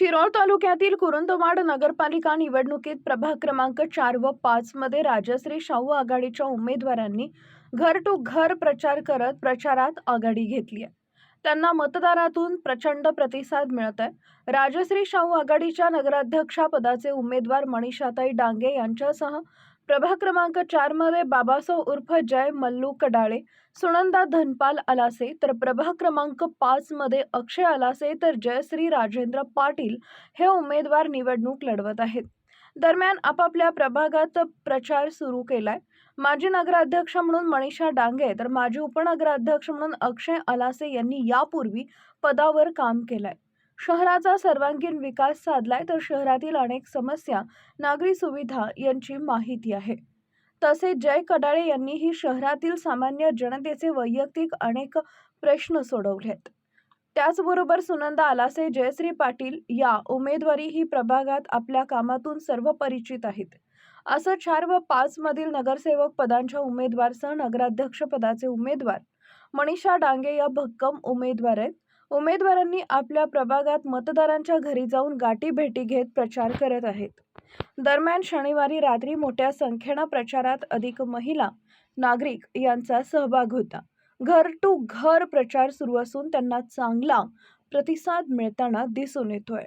शिरोळ तालुक्यातील कुरुंदवाड नगरपालिका निवडणुकीत प्रभाग क्रमांक चार व पाच मध्ये राजश्री शाहू आघाडीच्या उमेदवारांनी घर टू घर प्रचार करत प्रचारात आघाडी घेतली आहे. त्यांना मतदारातून प्रचंड प्रतिसाद मिळत आहे राजश्री शाहू आघाडीच्या नगराध्यक्षा पदाचे उमेदवार मनीषाताई डांगे यांच्यासह प्रभाग क्रमांक चारमध्ये उर्फ जय मल्लू कडाळे सुनंदा धनपाल अलासे तर प्रभाग क्रमांक पाच मध्ये अक्षय अलासे तर जयश्री राजेंद्र पाटील हे उमेदवार निवडणूक लढवत आहेत. दरम्यान आपापल्या प्रभागात प्रचार सुरू केलाय. माजी नगराध्यक्ष म्हणून मनीषा डांगे तर माजी उपनगराध्यक्ष म्हणून अक्षय अलासे यांनी यापूर्वी पदावर काम केलंय. शहराचा सर्वांगीण विकास साधलाय तर शहरातील अनेक समस्या नागरी सुविधा यांची माहिती आहे. तसेच जय कडाळे यांनीही शहरातील सामान्य जनतेचे वैयक्तिक अनेक प्रश्न सोडवलेत. त्याचबरोबर सुनंदा आलासे जयश्री पाटील या उमेदवारी ही प्रभागात आपल्या कामातून सर्व परिचित आहेत. असं चार व पाच मधील नगरसेवक पदांच्या उमेदवारसह नगराध्यक्ष पदाचे उमेदवार मनीषा डांगे या भक्कम उमेदवार आहेत. उमेदवारांनी आपल्या प्रभागात मतदारांच्या घरी जाऊन गाठी भेटी घेत प्रचार करत आहेत. दरम्यान शनिवारी रात्री मोठ्या संख्येनं प्रचारात अधिक महिला नागरिक यांचा सहभाग होता. घर टू घर प्रचार सुरू असून त्यांना चांगला प्रतिसाद मिळताना दिसून येतोय.